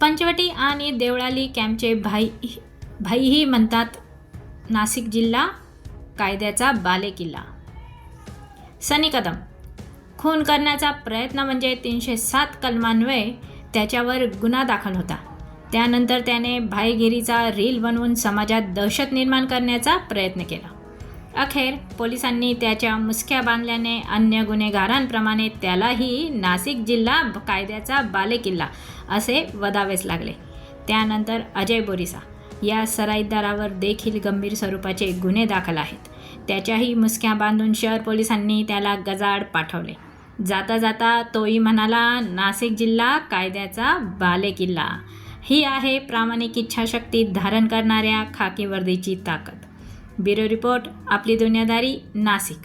पंचवटी आणि देवळाली कॅम्पचे भाई भाईही म्हणतात नाशिक जिल्हा कायद्याचा बालेकिल्ला. सनी कदम खून करण्याचा प्रयत्न म्हणजे तीनशे सात कलमान्वये त्याच्यावर गुन्हा दाखल होता. त्यानंतर त्याने भाईगिरीचा रील बनवून समाजात दहशत निर्माण करण्याचा प्रयत्न केला. अखेर पोलिसांनी त्याच्या मुसक्या बांधल्याने अन्य गुन्हेगारांप्रमाणे त्यालाही नाशिक जिल्हा कायद्याचा बालेकिल्ला असे वदावेच लागले. त्यानंतर अजय बोरिसा या सराईदारावर देखील गंभीर स्वरूपाचे गुन्हे दाखल आहेत. त्याच्याही मुसक्या बांधून शहर पोलिसांनी त्याला गजाड पाठवले. जाता जाता तोही म्हणाला नाशिक जिल्हा कायद्याचा बालेकिल्ला. ही आहे प्रामाणिक इच्छाशक्ती धारण करणाऱ्या खाकी वर्दीची ताकद. ब्युरो रिपोर्ट आपली दुनियादारी नाशिक